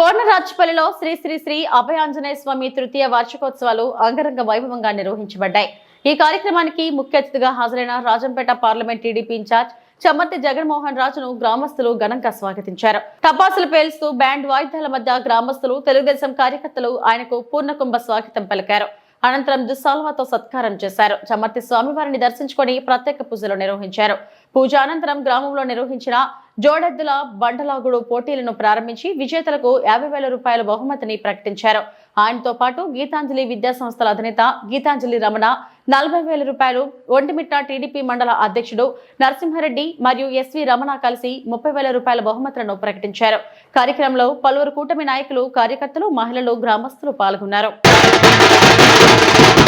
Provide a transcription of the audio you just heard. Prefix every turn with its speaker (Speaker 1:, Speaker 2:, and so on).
Speaker 1: కోనరాజపల్లిలో శ్రీ శ్రీ శ్రీ అభయాంజనేయ స్వామి తృతీయ వార్షికోత్సవాలు అంగరంగ వైభవంగా నిర్వహించబడ్డాయి. ఈ కార్యక్రమానికి ముఖ్య అతిథిగా హాజరైన Rajampet parliament TDP incharge Chammarthi Jaganmohan రాజును గ్రామస్తులు ఘనంగా స్వాగతించారు. టపాసులు పేలుస్తూ బ్యాండ్ వాయిద్యాల మధ్య గ్రామస్తులు తెలుగుదేశం కార్యకర్తలు ఆయనకు పూర్ణకుంభ స్వాగతం పలికారు. అనంతరం దుస్సాల్వాతో సత్కారం చేశారు. చమర్తి స్వామివారిని దర్శించుకొని ప్రత్యేక పూజలు నిర్వహించారు. పూజ అనంతరం గ్రామంలో నిర్వహించిన జోడెద్దుల బండలాగుడు పోటీలను ప్రారంభించి విజేతలకు యాభై వేల రూపాయల బహుమతిని ప్రకటించారు. ఆయనతో పాటు గీతాంజలి విద్యా సంస్థల అధినేత గీతాంజలి రమణ నలభై వేల రూపాయలు ఒంటిమిట్ట టీడీపీ మండల అధ్యక్షుడు నరసింహారెడ్డి మరియు ఎస్వి రమణ కలిసి ముప్పై వేల రూపాయల బహుమతులను ప్రకటించారు. కార్యక్రమంలో పలువురు కూటమి నాయకులు కార్యకర్తలు మహిళలు గ్రామస్తులు పాల్గొన్నారు. Thank you.